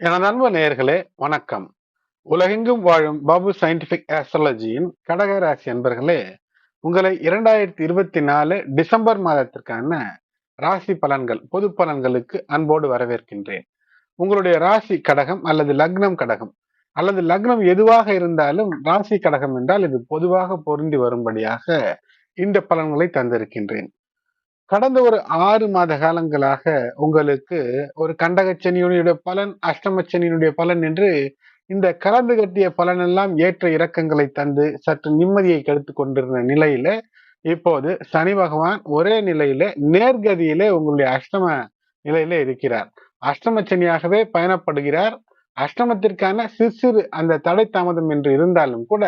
எனது அன்பு நேயர்களே வணக்கம். உலகெங்கும் வாழும் பாபு சயின்டிபிக் ஆஸ்ட்ராலஜியின் கடகராசி அன்பர்களே உங்களை இரண்டாயிரத்தி இருபத்தி நாலு டிசம்பர் மாதத்திற்கான ராசி பலன்கள் பொது பலன்களுக்கு அன்போடு வரவேற்கின்றேன். உங்களுடைய ராசி கடகம் அல்லது லக்னம் கடகம் அல்லது லக்னம் எதுவாக இருந்தாலும் ராசி கடகம் என்றால் இது பொதுவாக பொருந்தி வரும்படியாக இந்த பலன்களை தந்திருக்கின்றேன். கடந்த ஒரு ஆறு மாத காலங்களாக உங்களுக்கு ஒரு கண்டகச்சனியுடைய பலன் அஷ்டமச்சனியினுடைய பலன் என்று இந்த கலந்து கட்டிய பலனெல்லாம் ஏற்ற இறக்கங்களை தந்து சற்று நிம்மதியை கெடுத்து கொண்டிருந்த நிலையில இப்போது சனி பகவான் ஒரே நிலையில நேர்கதியிலே உங்களுடைய அஷ்டம நிலையில இருக்கிறார். அஷ்டமச்சனியாகவே பயணப்படுகிறார். அஷ்டமத்திற்கான சிறு சிறு அந்த தடை தாமதம் என்று இருந்தாலும் கூட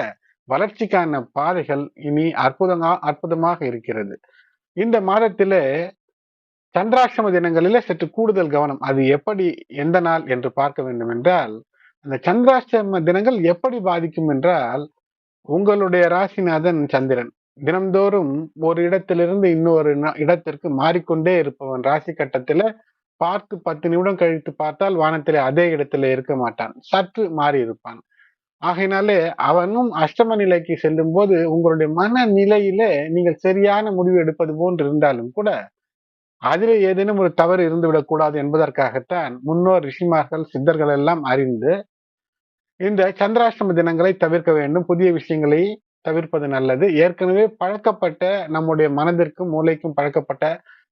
வளர்ச்சிக்கான பாதைகள் இனி அற்புதமா அற்புதமாக இருக்கிறது. இந்த மாதத்திலே சந்திராஷ்டம தினங்களிலே சற்று கூடுதல் கவனம். அது எப்படி எந்த நாள் என்று பார்க்க வேண்டும் என்றால் அந்த சந்திராஷ்டம தினங்கள் எப்படி பாதிக்கும் என்றால் உங்களுடைய ராசிநாதன் சந்திரன். தினம்தோறும் ஒரு இடத்திலிருந்து இன்னொரு இடத்திற்கு மாறிக்கொண்டே இருப்பவன். ராசி கட்டத்துல பார்த்து பத்து நிமிடம் கழித்து பார்த்தால் வானத்திலே அதே இடத்துல இருக்க மாட்டான். சற்று மாறி இருப்பான் ஆகையினாலே அவனும் அஷ்டம நிலைக்கு செல்லும் போது உங்களுடைய மன நிலையிலே நீங்கள் சரியான முடிவு எடுப்பது போன்று இருந்தாலும் கூட அதில் ஏதேனும் ஒரு தவறு இருந்துவிடக் கூடாது என்பதற்காகத்தான் முன்னோர் ரிஷிமார்கள் சித்தர்கள் எல்லாம் அறிந்து இந்த சந்திராஷ்டம தினங்களை தவிர்க்க வேண்டும். புதிய விஷயங்களை தவிர்ப்பது நல்லது. ஏற்கனவே பழக்கப்பட்ட நம்முடைய மனதிற்கும் மூளைக்கும் பழக்கப்பட்ட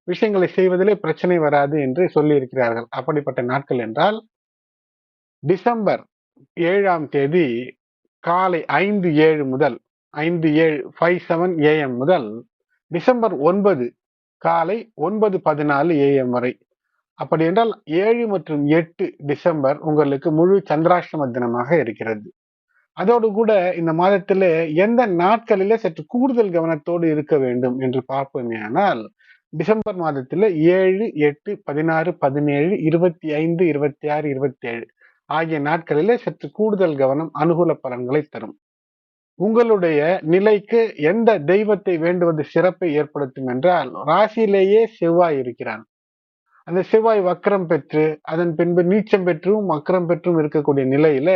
விஷயங்களை செய்வதிலே பிரச்சனை வராது என்று சொல்லி இருக்கிறார்கள் அப்படிப்பட்ட நாட்கள் என்றால் டிசம்பர் ஏழாம் தேதி காலை ஐந்து ஏழு முதல் ஐந்து ஏழு ஃபைவ் செவன் ஏஎம் முதல் டிசம்பர் ஒன்பது காலை ஒன்பது பதினாலு ஏஎம் வரை. அப்படி என்றால் ஏழு மற்றும் எட்டு டிசம்பர் உங்களுக்கு முழு சந்திராஷ்டம தினமாக இருக்கிறது. அதோடு கூட இந்த மாதத்திலே எந்த நாட்களிலே சற்று கூடுதல் கவனத்தோடு இருக்க வேண்டும் என்று பார்ப்போமே ஆனால் டிசம்பர் மாதத்தில் ஏழு எட்டு பதினாறு பதினேழு இருபத்தி ஐந்து இருபத்தி ஆறு இருபத்தி ஏழு ஆகிய நாட்களிலே சற்று கூடுதல் கவனம் அனுகூல பலன்களை தரும். உங்களுடைய நிலைக்கு எந்த தெய்வத்தை வேண்டுவது சிறப்பை ஏற்படுத்தும் என்றால் ராசியிலேயே செவ்வாய் இருக்கிறான். அந்த செவ்வாய் வக்கரம் பெற்று அதன் பின்பு நீச்சம் பெற்றும் வக்கரம் பெற்றும் இருக்கக்கூடிய நிலையில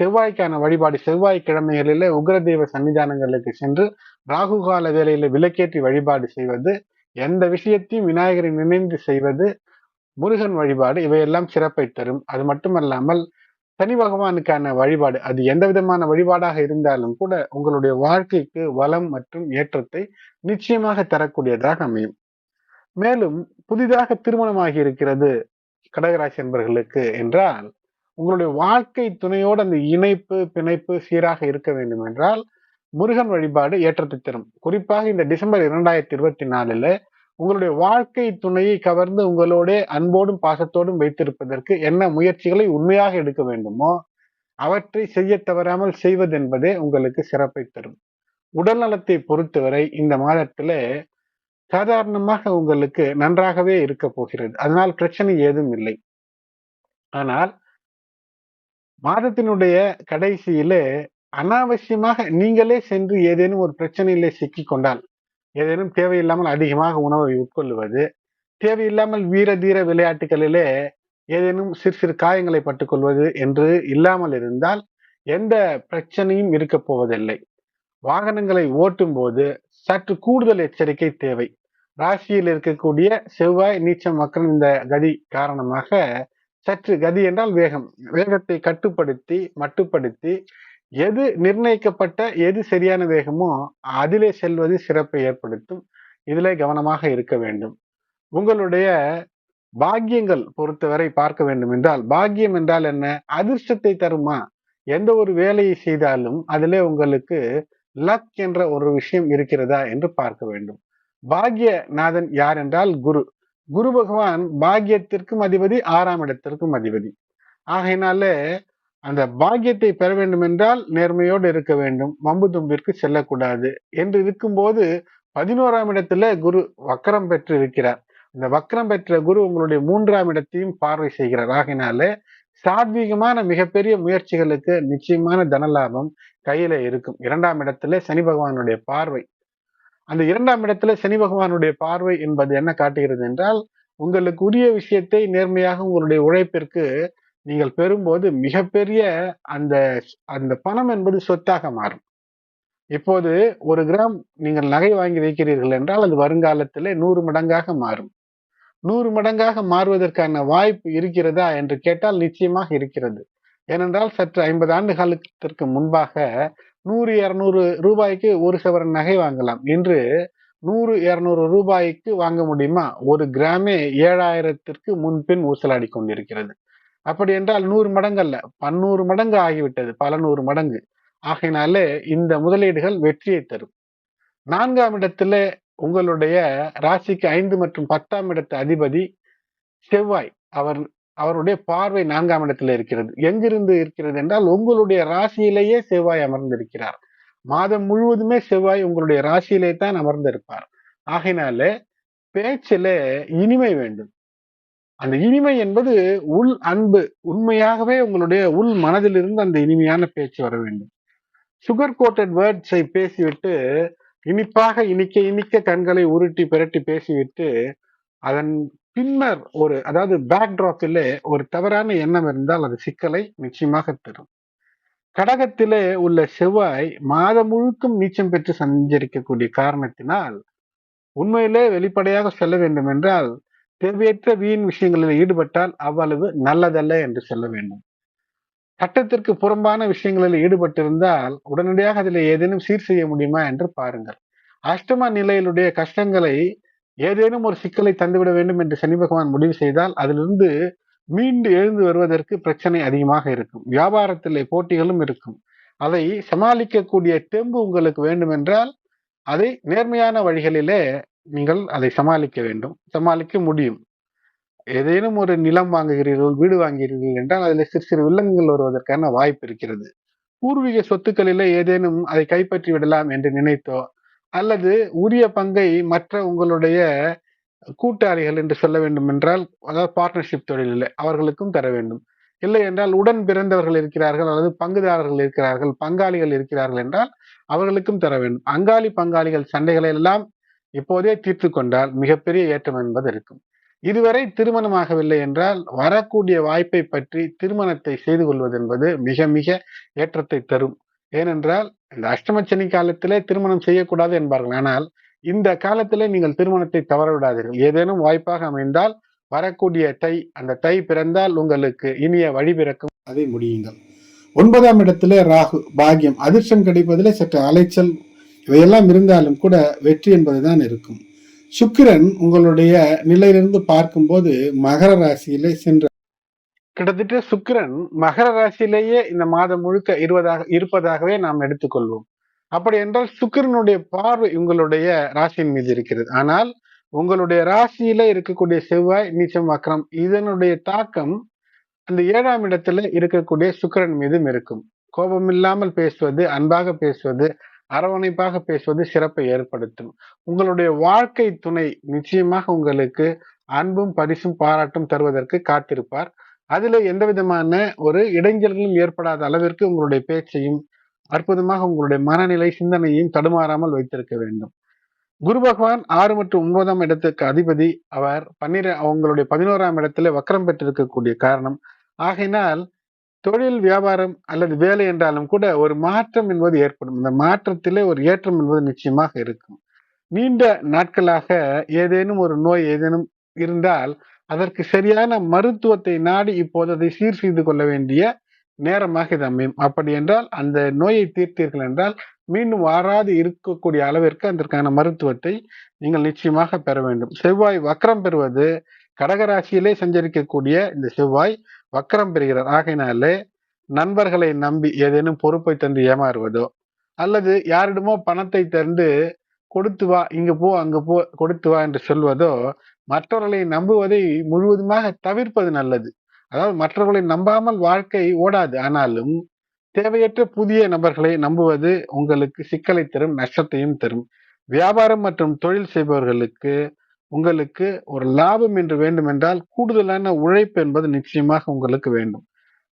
செவ்வாய்க்கான வழிபாடு செவ்வாய் கிழமைகளில உக்ரதெய்வ சன்னிதானங்களுக்கு சென்று ராகு கால வேலையில விளக்கேற்றி வழிபாடு செய்வது எந்த விஷயத்தையும் விநாயகரை நினைந்து செய்வது முருகன் வழிபாடு இவையெல்லாம் சிறப்பை தரும். அது மட்டுமல்லாமல் சனி பகவானுக்கான வழிபாடு அது எந்த விதமான வழிபாடாக இருந்தாலும் கூட உங்களுடைய வாழ்க்கைக்கு வளம் மற்றும் ஏற்றத்தை நிச்சயமாக தரக்கூடியதாக அமையும். மேலும் புதிதாக திருமணமாகி இருக்கிறது கடகராசி என்பர்களுக்கு என்றால் உங்களுடைய வாழ்க்கை துணையோடு அந்த இணைப்பு பிணைப்பு சீராக இருக்க வேண்டும் என்றால் முருகன் வழிபாடு ஏற்றத்தை தரும். குறிப்பாக இந்த டிசம்பர் இரண்டாயிரத்தி இருபத்தி நாலுல உங்களுடைய வாழ்க்கை துணையை கவர்ந்து உங்களோட அன்போடும் பாசத்தோடும் வைத்திருப்பதற்கு என்ன முயற்சிகளை உண்மையாக எடுக்க வேண்டுமோ அவற்றை செய்ய தவறாமல் செய்வதென்பதே உங்களுக்கு சிறப்பை தரும். உடல் நலத்தை பொறுத்தவரை இந்த மாதத்துல சாதாரணமாக உங்களுக்கு நன்றாகவே இருக்க போகிறது. அதனால் பிரச்சனை ஏதும் இல்லை. ஆனால் மாதத்தினுடைய கடைசியிலே அனாவசியமாக நீங்களே சென்று ஏதேனும் ஒரு பிரச்சனையிலே சிக்கி கொண்டால் ஏதேனும் தேவையில்லாமல் அதிகமாக உணவை உட்கொள்வது தேவையில்லாமல் வீர தீர விளையாட்டுகளிலே ஏதேனும் சிறு சிறு காயங்களை பட்டுக்கொள்வது என்று இல்லாமல் இருந்தால் எந்த பிரச்சனையும் இருக்க போவதில்லை. வாகனங்களை ஓட்டும் போது சற்று கூடுதல் எச்சரிக்கை தேவை. ராசியில் இருக்கக்கூடிய செவ்வாய் நீச்சம் மக்கள் இந்த கதி காரணமாக சற்று கதி என்றால் வேகம். வேகத்தை கட்டுப்படுத்தி மட்டுப்படுத்தி எது நிர்ணயிக்கப்பட்ட எது சரியான வேகமோ அதிலே செல்வது சிறப்பை ஏற்படுத்தும். இதிலே கவனமாக இருக்க வேண்டும். உங்களுடைய பாக்கியங்கள் பொறுத்தவரை பார்க்க வேண்டும் என்றால் பாக்கியம் என்றால் என்ன? அதிர்ஷ்டத்தை தருமா? எந்த ஒரு வேலையை செய்தாலும் அதிலே உங்களுக்கு லக் என்ற ஒரு விஷயம் இருக்கிறதா என்று பார்க்க வேண்டும். பாக்ய நாதன் யார் என்றால் குரு. குரு பகவான் பாக்கியத்திற்கும் அதிபதி ஆறாம் இடத்திற்கும் அதிபதி. ஆகையினாலே அந்த பாக்கியத்தை பெற வேண்டும் என்றால் நேர்மையோடு இருக்க வேண்டும். மம்பு தும்பிற்கு செல்லக்கூடாது. என்று இருக்கும்போது பதினோராம் இடத்துல குரு வக்கரம் பெற்று இருக்கிறார் இந்த வக்கரம் பெற்ற குரு உங்களுடைய மூன்றாம் இடத்தையும் பார்வை செய்கிறார். ஆகினாலே சாத்வீகமான மிகப்பெரிய முயற்சிகளுக்கு நிச்சயமான தனலாபம் கையில இருக்கும். இரண்டாம் இடத்துல சனி பகவானுடைய பார்வை. அந்த இரண்டாம் இடத்துல சனி பகவானுடைய பார்வை என்பது என்ன காட்டுகிறது என்றால் உங்களுக்கு உரிய விஷயத்தை நேர்மையாக உங்களுடைய உழைப்பிற்கு நீங்கள் பெறும்போது மிகப்பெரிய அந்த அந்த பணம் என்பது சொத்தாக மாறும். இப்போது ஒரு கிராம் நீங்கள் நகை வாங்கி வைக்கிறீர்கள் என்றால் அது வருங்காலத்திலே நூறு மடங்காக மாறும். நூறு மடங்காக மாறுவதற்கான வாய்ப்பு இருக்கிறதா என்று கேட்டால் நிச்சயமாக இருக்கிறது. ஏனென்றால் சற்று ஐம்பது ஆண்டு காலத்திற்கு முன்பாக நூறு இரநூறு ரூபாய்க்கு ஒரு சவரன் நகை வாங்கலாம். இன்று நூறு இரநூறு ரூபாய்க்கு வாங்க முடியுமா? ஒரு கிராமே ஏழாயிரத்திற்கு முன்பின் ஊசலாடி கொண்டிருக்கிறது. அப்படி என்றால் நூறு மடங்கு அல்ல பன்னூறு மடங்கு ஆகிவிட்டது பல நூறு மடங்கு. ஆகையினாலே இந்த முதலீடுகள் வெற்றியை தரும். நான்காம் இடத்துல உங்களுடைய ராசிக்கு ஐந்து மற்றும் பத்தாம் இடத்து அதிபதி செவ்வாய். அவர் அவருடைய பார்வை நான்காம் இடத்துல இருக்கிறது. எங்கிருந்து இருக்கிறது என்றால் உங்களுடைய ராசியிலேயே செவ்வாய் அமர்ந்திருக்கிறார். மாதம் முழுவதுமே செவ்வாய் உங்களுடைய ராசியிலே தான் அமர்ந்திருப்பார். ஆகையினால பேச்சில இனிமை வேண்டும். அந்த இனிமை என்பது உள் அன்பு. உண்மையாகவே உங்களுடைய உள் மனதிலிருந்து அந்த இனிமையான பேச்சு வர வேண்டும். சுகர் கோட்டட் வேர்ட்ஸை பேசிவிட்டு இனிப்பாக இனிக்க இனிக்க கண்களை உருட்டி பிரட்டி பேசிவிட்டு அதன் பின்னர் ஒரு அதாவது பேக்ட்ராப்பிலே ஒரு தவறான எண்ணம் இருந்தால் அது சிக்கலை நிச்சயமாக தரும். கடகத்திலே உள்ள செவ்வாய் மாதம் முழுக்கும் நீச்சம் பெற்று சஞ்சரிக்கக்கூடிய காரணத்தினால் உண்மையிலே வெளிப்படையாக சொல்ல வேண்டும் என்றால் தேவையற்ற வீண் விஷயங்களில் ஈடுபட்டால் அவ்வளவு நல்லதல்ல என்று சொல்ல வேண்டும். சட்டத்திற்கு புறம்பான விஷயங்களில் ஈடுபட்டிருந்தால் உடனடியாக அதில் ஏதேனும் சீர் செய்ய முடியுமா என்று பாருங்கள். அஷ்டம நிலையிலுடைய கஷ்டங்களை ஏதேனும் ஒரு சிக்கலை தந்துவிட வேண்டும் என்று சனி பகவான் முடிவு செய்தால் அதிலிருந்து மீண்டு எழுந்து வருவதற்கு பிரச்சனை அதிகமாக இருக்கும். வியாபாரத்திலே போட்டிகளும் இருக்கும். அதை சமாளிக்கக்கூடிய தெம்பு உங்களுக்கு வேண்டும் என்றால் அதை நேர்மையான வழிகளிலே நீங்கள் அதை சமாளிக்க வேண்டும். சமாளிக்க முடியும். ஏதேனும் ஒரு நிலம் வாங்குகிறீர்கள் வீடு வாங்குகிறீர்கள் என்றால் அதில் சிறு சிறு வில்லங்கங்கள் வருவதற்கான வாய்ப்பு இருக்கிறது. பூர்வீக சொத்துக்களில் ஏதேனும் அதை கைப்பற்றி விடலாம் என்று நினைத்தோ அல்லது உரிய பங்கை மற்ற உங்களுடைய கூட்டாளிகள் என்று சொல்ல வேண்டும் என்றால் அதாவது பார்ட்னர்ஷிப் தொழிலில் அவர்களுக்கும் தர வேண்டும். இல்லை என்றால் உடன் பிறந்தவர்கள் இருக்கிறார்கள் அல்லது பங்குதாரர்கள் இருக்கிறார்கள் பங்காளிகள் இருக்கிறார்கள் என்றால் அவர்களுக்கும் தர வேண்டும். அங்காளி பங்காளிகள் சண்டைகளை எல்லாம் இப்போதே தீர்த்து கொண்டால் மிகப்பெரிய ஏற்றம் என்பது இருக்கும். இதுவரை திருமணமாகவில்லை என்றால் வரக்கூடிய வாய்ப்பை பற்றி திருமணத்தை செய்து கொள்வது என்பது மிக மிக ஏற்றத்தை தரும். ஏனென்றால் இந்த அஷ்டமச்சனி காலத்திலே திருமணம் செய்யக்கூடாது என்பார்கள். ஆனால் இந்த காலத்திலே நீங்கள் திருமணத்தை தவற விடாதீர்கள் ஏதேனும் வாய்ப்பாக அமைந்தால் வரக்கூடிய தை அந்த தை பிறந்தால் உங்களுக்கு இனிய வழி பிறக்கும். அதை முடியுங்கள். ஒன்பதாம் இடத்திலே ராகு பாகியம் அதிர்ஷ்டம் கிடைப்பதிலே சற்று அலைச்சல் இவையெல்லாம் இருந்தாலும் கூட வெற்றி என்பதுதான் இருக்கும். சுக்கிரன் உங்களுடைய நிலையிலிருந்து பார்க்கும்போது மகர ராசியிலே சென்ற கிட்டத்தட்ட சுக்கிரன் மகர ராசியிலேயே இந்த மாதம் முழுக்க இருவதாக இருப்பதாகவே நாம் எடுத்துக்கொள்வோம். அப்படி என்றால் சுக்கிரனுடைய பார்வை உங்களுடைய ராசியின் மீது இருக்கிறது. ஆனால் உங்களுடைய ராசியில இருக்கக்கூடிய செவ்வாய் நீச்சம் வக்கரம் இதனுடைய தாக்கம் அந்த ஏழாம் இடத்துல இருக்கக்கூடிய சுக்கிரன் மீதும் இருக்கும். கோபம் இல்லாமல் பேசுவது அன்பாக பேசுவது அரவணைப்பாக பேசுவது சிறப்பை ஏற்படுத்தும். உங்களுடைய வாழ்க்கை துணை நிச்சயமாக உங்களுக்கு அன்பும் பரிசும் பாராட்டும் தருவதற்கு காத்திருப்பார். அதுல எந்த விதமான ஒரு இடைஞ்சல்களும் ஏற்படாத அளவிற்கு உங்களுடைய பேச்சையும் அற்புதமாக உங்களுடைய மனநிலை சிந்தனையும் தடுமாறாமல் வைத்திருக்க வேண்டும். குரு பகவான் ஆறு மற்றும் ஒன்பதாம் இடத்துக்கு அதிபதி. அவர் பன்னிர அவங்களுடைய பதினோராம் இடத்துல வக்கரம் பெற்றிருக்கக்கூடிய காரணம். ஆகையினால் தொழில் வியாபாரம் அல்லது வேலை என்றாலும் கூட ஒரு மாற்றம் என்பது ஏற்படும். இந்த மாற்றத்திலே ஒரு ஏற்றம் என்பது நிச்சயமாக இருக்கும். நீண்ட நாட்களாக ஏதேனும் ஒரு நோய் ஏதேனும் இருந்தால் அதற்கு சரியான மருத்துவத்தை நாடி இப்போது அதை சீர் செய்து கொள்ள வேண்டிய நேரமாக இது அமையும். அப்படி என்றால் அந்த நோயை தீர்த்தீர்கள் என்றால் மீண்டும் வாராது இருக்கக்கூடிய அளவிற்கு அதற்கான மருத்துவத்தை நீங்கள் நிச்சயமாக பெற வேண்டும். செவ்வாய் வக்கரம் பெறுவது கடகராசியிலே சஞ்சரிக்கக்கூடிய இந்த செவ்வாய் வக்கரம் பெறுகிறார். ஆகையினாலே நண்பர்களை நம்பி ஏதேனும் பொறுப்பை தந்து ஏமாறுவதோ அல்லது யாரிடமோ பணத்தை தந்து கொடுத்து வா இங்க போ அங்க போ கொடுத்து வா என்று சொல்வதோ மற்றவர்களை நம்புவதை முழுவதுமாக தவிர்ப்பது நல்லது. அதாவது மற்றவர்களை நம்பாமல் வாழ்க்கை ஓடாது. ஆனாலும் தேவையற்ற புதிய நபர்களை நம்புவது உங்களுக்கு சிக்கலை தரும் நஷ்டத்தையும் தரும். வியாபாரம் மற்றும் தொழில் செய்பவர்களுக்கு உங்களுக்கு ஒரு லாபம் என்று வேண்டுமென்றால் கூடுதலான உழைப்பு என்பது நிச்சயமாக உங்களுக்கு வேண்டும்.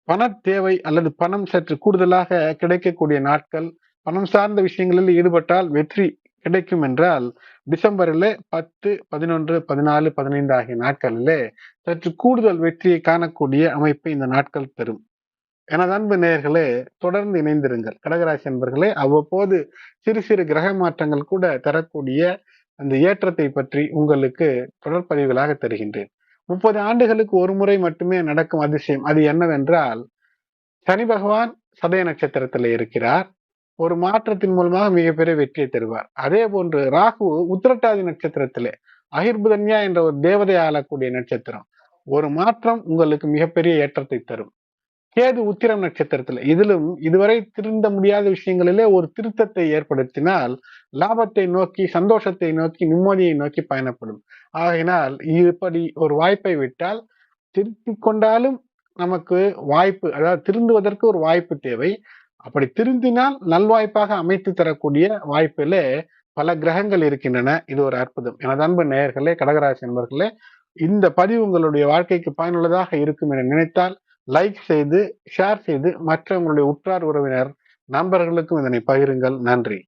பண தேவை அல்லது பணம் சற்று கூடுதலாக கிடைக்கக்கூடிய நாட்கள் பணம் சார்ந்த விஷயங்களில் ஈடுபட்டால் வெற்றி கிடைக்கும் என்றால் டிசம்பரில் பத்து பதினொன்று பதினாலு பதினைந்து ஆகிய நாட்களிலே சற்று கூடுதல் வெற்றியை காணக்கூடிய அமைப்பை இந்த நாட்கள் தரும். எனது அன்பு நேயர்களே தொடர்ந்து இணைந்திருங்கள். கடகராசி என்பர்களே அவ்வப்போது சிறு சிறு கிரக மாற்றங்கள் கூட தரக்கூடிய அந்த ஏற்றத்தை பற்றி உங்களுக்கு தொடர்பதிவுகளாக தருகின்றேன். முப்பது ஆண்டுகளுக்கு ஒரு முறை மட்டுமே நடக்கும் அதிசயம் அது என்னவென்றால் சனி பகவான் சதய நட்சத்திரத்தில் இருக்கிறார். ஒரு மாற்றத்தின் மூலமாக மிகப்பெரிய வெற்றியை தருவார். அதே போன்று ராகு உத்திரட்டாதி நட்சத்திரத்திலே அகிர்புதன்யா என்ற ஒரு தேவதை ஆளக்கூடிய நட்சத்திரம். ஒரு மாற்றம் உங்களுக்கு மிகப்பெரிய ஏற்றத்தை தரும். கேது உத்திரம் நட்சத்திரத்துல. இதிலும் இதுவரை திருந்த முடியாத விஷயங்களிலே ஒரு திருத்தத்தை ஏற்படுத்தினால் லாபத்தை நோக்கி சந்தோஷத்தை நோக்கி நிம்மதியை நோக்கி பயணப்படும். ஆகையினால் இப்படி ஒரு வாய்ப்பை விட்டால் திருத்தி கொண்டாலும் நமக்கு வாய்ப்பு அதாவது திருந்துவதற்கு ஒரு வாய்ப்பு தேவை. அப்படி திருந்தினால் நல்வாய்ப்பாக அமைத்து தரக்கூடிய வாய்ப்பில பல கிரகங்கள் இருக்கின்றன. இது ஒரு அற்புதம். எனது அன்பு நேயர்களே கடகராசி நண்பர்களே இந்த பதிவு உங்களுடைய வாழ்க்கைக்கு பயனுள்ளதாக இருக்கும் என நினைத்தால் லைக் செய்து ஷேர் செய்து மற்றவங்களுடைய உற்றார் உறவினர் நண்பர்களுக்கும் இதனை பகிருங்கள். நன்றி.